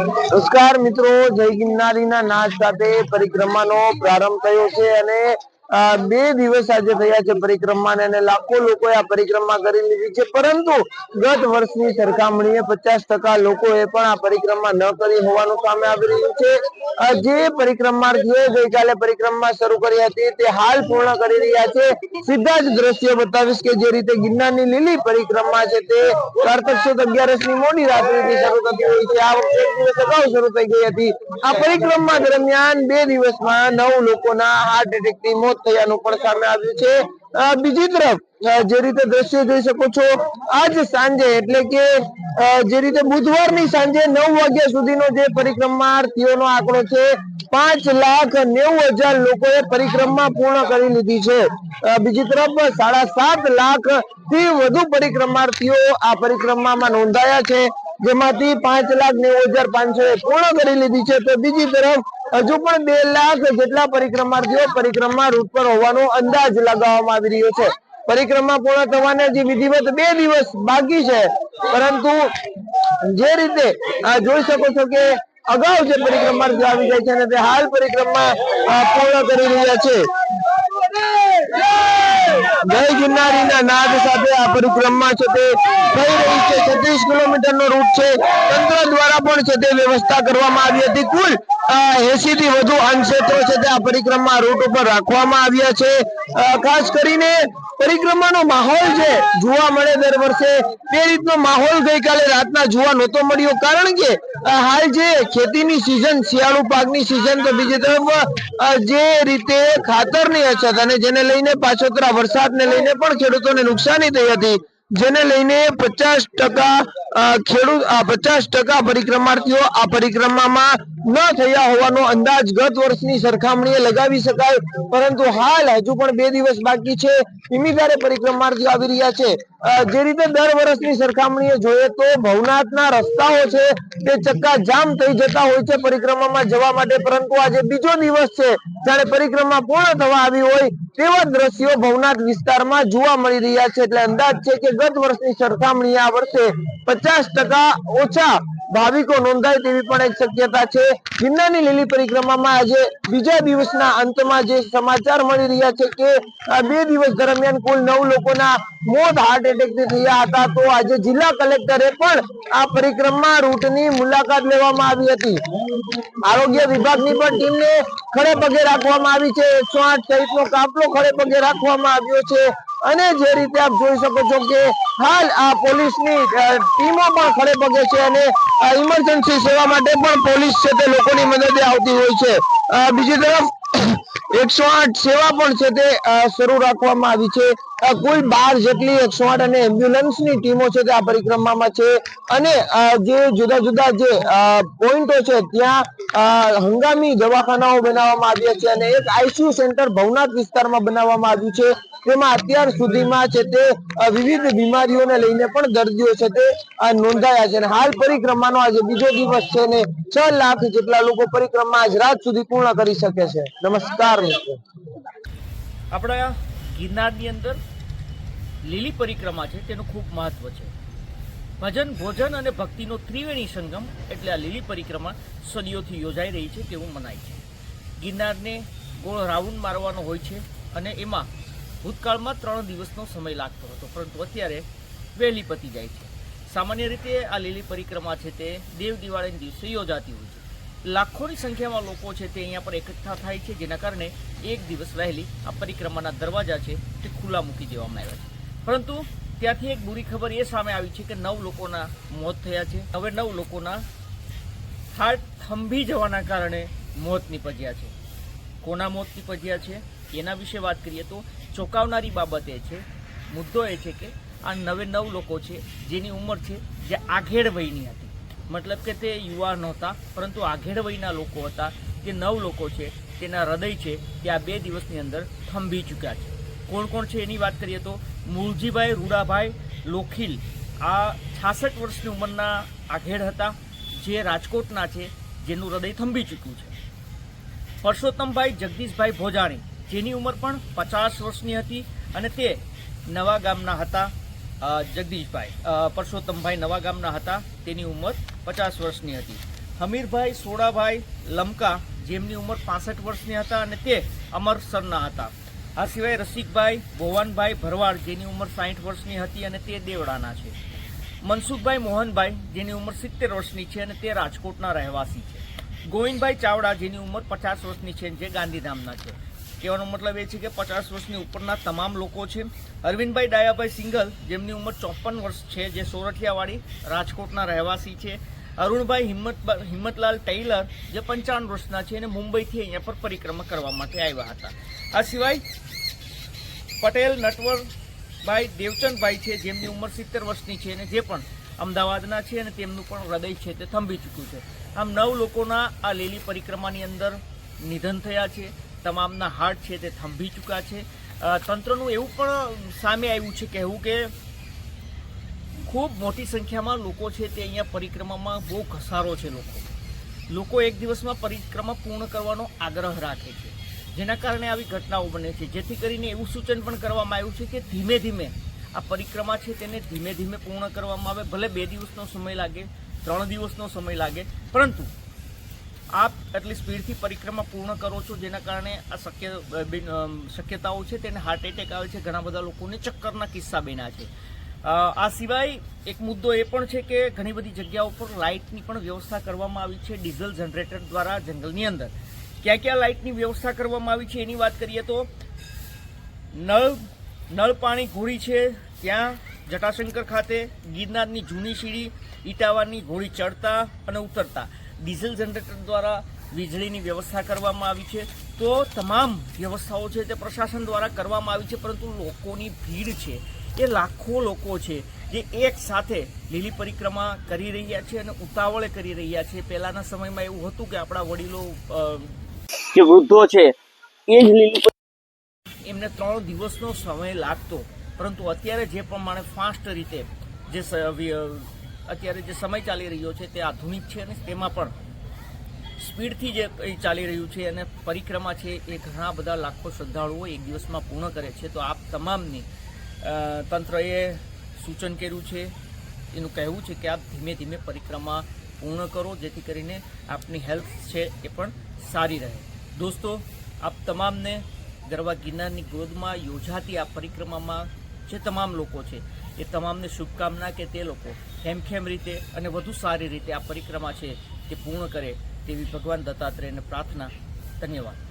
નમસ્કાર મિત્રો જય ગિરનારીના નાદ સાથે પરિક્રમાનો પ્રારંભ થયો છે અને બે દિવસ આજે થયા છે પરિક્રમા અને લાખો લોકોએ આ પરિક્રમા કરી લીધી છે. પરંતુ ગત વર્ષની સરખામણીએ પચાસ ટકા લોકોએ પણ આ પરિક્રમા ન કરી હોવાનું સામે આવી રહ્યું છે. જે પરિક્રમાર્થીઓએ ગઈકાલે પરિક્રમા શરૂ કરી હતી તે હાલ પૂર્ણ કરી રહ્યા છે. સીધા જ દ્રશ્ય બતાવીશ કે જે રીતે ગિરનારની લીલી પરિક્રમા છે તે કારતક સુદ અગિયારસની મોડી રાત્રિથી શરૂ થતી હોય છે. આ વખતે દિવસ અગાઉ શરૂ થઈ ગઈ હતી. આ પરિક્રમા દરમિયાન બે દિવસમાં નવ લોકોના હાર્ટ એટેકની મોત થયાનું પણ સામે આવ્યું છે. બીજી તરફ જે રીતે દ્રશ્યો જોઈ શકો છો, આજ સાંજે એટલે કે જે રીતે બુધવારની સાંજે નવ વાગ્યા સુધીનો જે પરિક્રમાર્થીઓનો આંકડો છે, પાંચ લાખ નેવું હજાર લોકોએ પરિક્રમા પૂર્ણ કરી લીધી છે. બીજી તરફ, સાડા સાત લાખથી વધુ પરિક્રમાર્થીઓ આ પરિક્રમામાં નોંધાયા છે. જેમાંથી પાંચ લાખ નેવું હજાર પાંચસો એ પૂર્ણ કરી લીધી છે. તો બીજી તરફ હજુ પણ બે લાખ જેટલા પરિક્રમાર્થીઓ પરિક્રમા રૂટ પર હોવાનો અંદાજ લગાવવામાં આવી રહ્યો છે. પરિક્રમા પૂર્ણ થવાને હજી વિધિવત બે દિવસ બાકી છે, પરંતુ જે રીતે જોઈ શકો છો કે અગાઉ જે પરિક્રમાર્થીઓ આવી જાય છે અને તે હાલ પરિક્રમા પૂર્ણ કરી રહ્યા છે. જય ગિરનારીના નાદ સાથે આ પરિક્રમા છે તે થઈ રહી છે. છત્રીસ કિલોમીટર નો રૂટ છે. તંત્ર દ્વારા પણ છે તે વ્યવસ્થા કરવામાં આવી હતી. કુલ એસી થી વધુ અંશેત્રો છે તે આ પરિક્રમા રૂટ ઉપર રાખવામાં આવ્યા છે. ખાસ કરીને પરિક્રમાનો માહોલ છે જોવા મળે દર વર્ષે, તે રીતનો માહોલ ગઈકાલે રાતના જોવા નહોતો મળ્યો. કારણ કે હાલ જે ખેતીની સિઝન શિયાળુ પાકની સિઝન તો બીજી તરફ જે રીતે ખાતરની અછત જેને લઈને પાછોતરા વરસાદને લઈને પણ ખેડૂતોને નુકસાની થઈ હતી જેને લઈને પચાસ ટકા ખેડૂત પચાસ ટકા પરિક્રમાર્થીઓ આ પરિક્રમામાં ન થયા હોવાનો અંદાજ ગત વર્ષની સરખામણીએ લગાવી શકાય. પરંતુ હાલ હજુ પણ બે દિવસ બાકી છે. ધીમી પરિક્રમાર્થીઓ આવી રહ્યા છે. જે રીતે દર વર્ષની સરખામણીએ જોઈએ તો ભવનાથના રસ્તાઓ છે તે ચક્કા જામ થઈ જતા હોય છે પરિક્રમામાં જવા માટે. પરંતુ આજે બીજો દિવસ છે. જ્યારે પરિક્રમા પૂર્ણ થવા આવી હોય તેવા દ્રશ્યો ભવનાથ વિસ્તારમાં જોવા મળી રહ્યા છે. એટલે અંદાજ છે કે ગત વર્ષની સરખામણીએ આ વર્ષે પચાસ ટકા ઓછા ભાવિકો નોંધાય તેવી પણ એક શક્યતા છે. ગિરનારની લીલી પરિક્રમામાં આજે બીજા દિવસના અંતમાં જે સમાચાર મળી રહ્યા છે કે બે દિવસ દરમિયાન કુલ નવ લોકોના મોત હાર્ટ એટેક થયા હતા. તો આજે જિલ્લા કલેક્ટરે પણ આ પરિક્રમા રૂટની મુલાકાત લેવામાં આવી હતી. આરોગ્ય વિભાગની પણ ટીમને ખડે પગે રાખવામાં આવી છે. એકસો આઠ સહિતનો કાફલો ખડે પગે રાખવામાં આવ્યો છે. અને જે રીતે આપ જોઈ શકો છો કે હાલ આ પોલીસની ટીમો પણ ખડે પગે છે અને ઇમરજન્સી સેવા માટે પણ પોલીસ છે તે લોકોની મદદે આવતી હોય છે. બીજી તરફ, એકસો આઠ સેવા પણ છે તે શરૂ રાખવામાં આવી છે. કુલ બાર જેટલી એકસો આઠ અને એમ્બ્યુલન્સની ટીમો છે તે આ પરિક્રમામાં છે. અને જે જુદા જુદા જે પોઈન્ટો છે, ત્યાં હંગામી દવાખાનાઓ બનાવવામાં આવ્યા છે અને એક આઈસીયુ સેન્ટર ભવનાથ વિસ્તારમાં બનાવવામાં આવ્યું છે. તેમાં અત્યાર સુધીમાં છે તે વિવિધ બીમારીઓને લઈને પણ દર્દીઓ છે તે નોંધાયા છે. અને હાલ પરિક્રમાનો આજે બીજો દિવસ છે ને છ લાખ જેટલા લોકો પરિક્રમા આજ રાત સુધી પૂર્ણ કરી શકે છે. નમસ્કાર, મિત્રો. આપણા ગિરનારની અંદર લીલી પરિક્રમા છે, તેનું ખૂબ મહત્વ છે. ભજન, ભોજન અને ભક્તિનો ત્રિવેણી સંગમ એટલે આ લીલી પરિક્રમા સદીઓથી યોજાઈ રહી છે તેવું મનાય છે. ગિરનારને ગોળ રાઉન્ડ મારવાનો હોય છે અને એમાં ભૂતકાળમાં ત્રણ દિવસનો સમય લાગતો હતો, પરંતુ અત્યારે વહેલી પતી જાય છે. સામાન્ય રીતે આ લીલી પરિક્રમા છે તે દેવ દિવાળીના દિવસે યોજાતી હોય છે. લાખોની સંખ્યામાં લોકો છે તે અહીંયા પર એકઠા થાય છે, જેના કારણે એક દિવસ વહેલી આ પરિક્રમાના દરવાજા છે તે ખુલ્લા મૂકી દેવામાં આવ્યા છે. પરંતુ ત્યાંથી એક બુરી ખબર એ સામે આવી છે કે નવ લોકોના મોત થયા છે. હવે નવ લોકોના હાર્ટ થંભી જવાના કારણે મોત નીપજ્યા છે. કોના મોત નીપજ્યા છે એના વિશે વાત કરીએ તો ચોંકાવનારી બાબત એ છે, મુદ્દો એ છે કે આ નવે નવ લોકો છે જેની ઉંમર છે જે આઘેડ વયની હતી. મતલબ કે તે યુવા નહોતા, પરંતુ આઘેડ વયના લોકો હતા જે નવ લોકો છે, તેના હૃદય છે, તે આ બે દિવસની અંદર થંભી ચૂક્યા છે. કોણ કોણ છે એની વાત કરીએ તો મૂળજીભાઈ રૂડાભાઈ લોખીલ. આ છાસઠ વર્ષની ઉંમરના આઘેડ હતા, જે રાજકોટના છે, જેનું હૃદય થંભી ચૂક્યું છે. પરસોત્તમભાઈ જગદીશભાઈ ભોજાણી, જેની ઉંમર પણ પચાસ વર્ષની હતી અને તે નવા ગામના હતા. જગદીશભાઈ. પરસોત્તમભાઈ નવા ગામના હતા. તેની ઉંમર પચાસ વર્ષની હતી. હમીરભાઈ, સોડાભાઈ, લમકા જેમની ઉંમર પાસઠ વર્ષની હતા અને તે અમરસરના હતા. આ સિવાય રસિકભાઈ, ભોવાનભાઈ ભરવાડ જેની ઉંમર સાઠ વર્ષની હતી અને તે દેવડાના છે. મનસુખભાઈ મોહનભાઈ જેની ઉંમર સિત્તેર વર્ષની છે અને તે રાજકોટના રહેવાસી છે. ગોવિંદભાઈ ચાવડા જેની ઉંમર પચાસ વર્ષની છે જે ગાંધીધામના છે. કહેવાનો મતલબ એ છે કે પચાસ વર્ષની ઉપરના તમામ લોકો છે. અરવિંદભાઈ ડાયાભાઈ સિંગલ, જેમની ઉંમર ચોપન વર્ષ છે, જે સોરઠિયાવાડી રાજકોટના રહેવાસી છે. અરુણભાઈ હિંમત હિંમતલાલ ટેલર જે પંચાવન વર્ષના છે અને મુંબઈથી અહીંયા પર પરિક્રમા કરવા માટે આવ્યા હતા. આ સિવાય પટેલ, નટવરભાઈ, દેવચંદભાઈ છે, જેમની ઉંમર સિત્તેર વર્ષની છે અને જે પણ અમદાવાદના છે અને તેમનું પણ હૃદય છે તે થંભી ચૂક્યું છે. આમ નવ લોકોના આ લીલી પરિક્રમાની અંદર નિધન થયા છે. તમામના હાર્ટ છે તે થંભી ચૂક્યા છે. તંત્રનું એવું પણ સામે આવ્યું છે કહેવું કે ખૂબ મોટી સંખ્યામાં લોકો છે તે અહીંયા પરિક્રમામાં બહુ ઘસારો છે લોકો. લોકો એક દિવસમાં પરિક્રમા પૂર્ણ કરવાનો આગ્રહ રાખે છે. જેના કારણે આવી ઘટનાઓ બને છે. જેથી કરીને એવું સૂચન પણ કરવામાં આવ્યું છે કે ધીમે ધીમે આ પરિક્રમા છે તેને ધીમે ધીમે પૂર્ણ કરવામાં આવે. ભલે બે દિવસનો સમય લાગે, ત્રણ દિવસનો સમય લાગે, પરંતુ આપ એટલી સ્પીડથી પરિક્રમા પૂર્ણ કરો છો જેના કારણે આ શક્ય શક્યતાઓ છે તેને હાર્ટ એટેક આવે છે. ઘણા બધા લોકોને ચક્કરના કિસ્સા બન્યા છે. આ સિવાય એક મુદ્દો એ પણ છે કે ઘણી બધી જગ્યાઓ પર લાઇટની પણ વ્યવસ્થા કરવામાં આવી છે ડીઝલ જનરેટર દ્વારા જંગલની અંદર. ક્યાં ક્યાં લાઇટની વ્યવસ્થા કરવામાં આવી છે એની વાત કરીએ તો નળ નળ પાણી ઘોડી છે, ત્યાં જટાશંકર ખાતે ગિરનારની જૂની સીડી ઇટાવાની ઘોડી ચડતા અને ઉતરતા. ડીઝલ જનરેટર દ્વારા વીજળીની વ્યવસ્થા કરવામાં આવી છે. તો તમામ વ્યવસ્થાઓ છે તે પ્રશાસન દ્વારા કરવામાં આવી છે, પરંતુ લોકોની ભીડ છે. એ લાખો લોકો છે જે એક સાથે લીલી પરિક્રમા કરી રહ્યા છે અને ઉતાવળે કરી રહ્યા છે. પહેલાના સમયમાં એવું હતું કે આપણા વડીલો જે વૃદ્ધો છે, એ જ લીલી એમને ત્રણ દિવસનો સમય લાગતો. પરંતુ અત્યારે જે પ્રમાણે ફાસ્ટ રીતે જે અત્યારે જે સમય ચાલી રહ્યો છે તે આધુનિક છે અને તેમાં પણ સ્પીડથી જે ચાલી રહ્યું છે અને પરિક્રમા છે એ ઘણા બધા લાખો શ્રદ્ધાળુઓ એક દિવસમાં પૂર્ણ કરે છે. તો આપ તમામને તંત્રએ સૂચન કર્યું છે, એનું કહેવું છે કે આપ ધીમે ધીમે પરિક્રમા પૂર્ણ કરો, જેથી કરીને આપની હેલ્થ છે એ પણ સારી રહે. દોસ્તો, આપ તમામને ગરવા ગિરનારની ગોદમાં યોજાતી આ પરિક્રમામાં જે તમામ લોકો છે એ તમામને શુભકામના કે તે લોકો ખેમખેમ રીતે અને વધુ સારી રીતે આ પરિક્રમા છે તે પૂર્ણ કરે તેવી ભગવાન દત્તાત્રેયને પ્રાર્થના, ધન્યવાદ.